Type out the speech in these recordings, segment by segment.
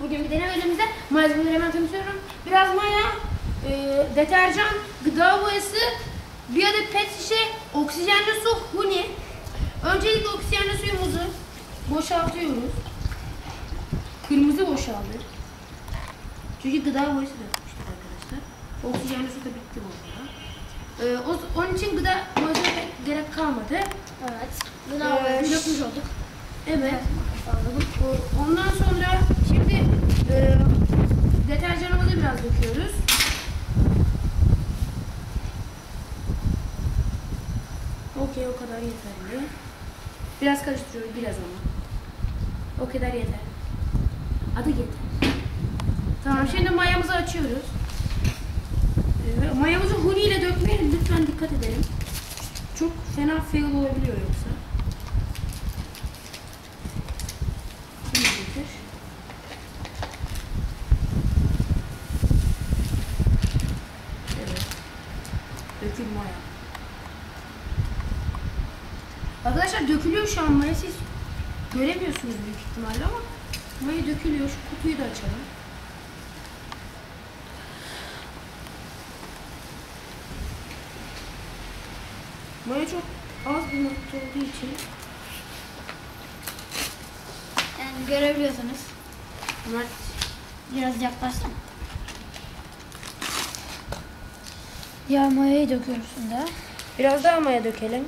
Bugün bir denememizde malzemeleri hemen tanıtıyorum. Biraz maya, e, deterjan, gıda boyası, bir adet pet şişe, oksijenli su, huni. Öncelikle oksijenli suyumuzu boşaltıyoruz. Kırmızı boşaldı. Çünkü gıda boyası da yapmıştık arkadaşlar. Oksijenli su da bitti bu arada. Ee, o- onun için gıda boyasına pek gerek kalmadı. Evet. Ee, Bunu alıyoruz. dökmüş olduk. Evet. O- Ondan sonra e, deterjanımızı biraz döküyoruz. Okey o kadar yeterli. Biraz karıştırıyoruz biraz ama. O kadar yeter. Adı yeter. Tamam şimdi mayamızı açıyoruz. Ee, mayamızı huni ile dökmeyelim lütfen dikkat edelim. Çok fena fail olabiliyor yoksa. Şimdi getir. Evet. Dökül maya. Arkadaşlar dökülüyor şu an maya siz göremiyorsunuz büyük ihtimalle ama maya dökülüyor. Şu kutuyu da açalım. Maya çok az bir nokta olduğu için Yani görebiliyorsunuz. Mert Biraz yaklaştım. Ya mayayı döküyorsun da. Biraz daha maya dökelim.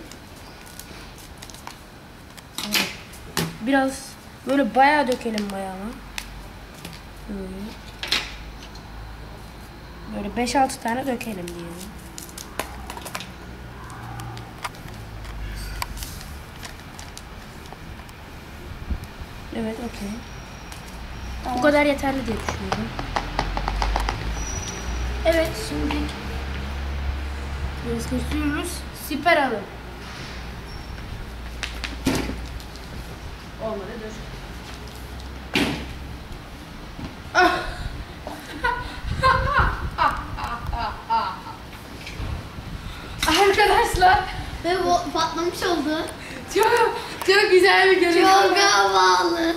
Biraz böyle bayağı dökelim maya ama. Böyle. Böyle 5-6 tane dökelim diyelim. Evet, okey. Bu kadar yeterli diye düşünüyorum. Evet, şimdi Biraz kesiyoruz. Siper alın. Olmadı dur. Ah! Arkadaşlar Ve bu patlamış oldu. çok çok güzel bir görüntü. Çok havalı.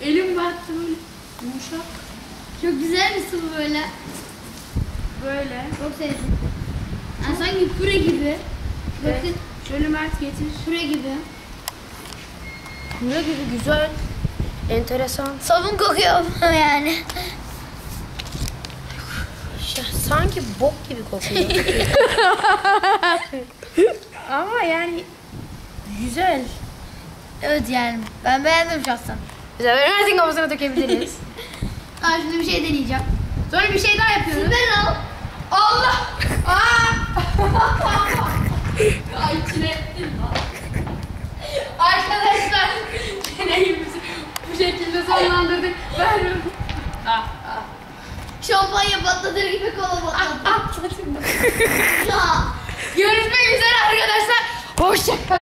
Elim battı böyle yumuşak. Çok güzel bir sıvı böyle. Böyle. Çok sevdim. Yani sanki püre gibi. Evet. Bakın Şöyle Mert getir. püre gibi. Ne gibi güzel. Enteresan. Sabun kokuyor yani. Ya, sanki bok gibi kokuyor. Ama yani güzel. Evet yani ben beğendim şahsen. Güzel. Mert'in kafasına dökebiliriz. Aa şimdi bir şey deneyeceğim. Sonra bir şey daha yapıyoruz. Süper al. Allah! Aa! Şekilde sonlandırdık. Ben Ah, ah. Şampanya patlatır gibi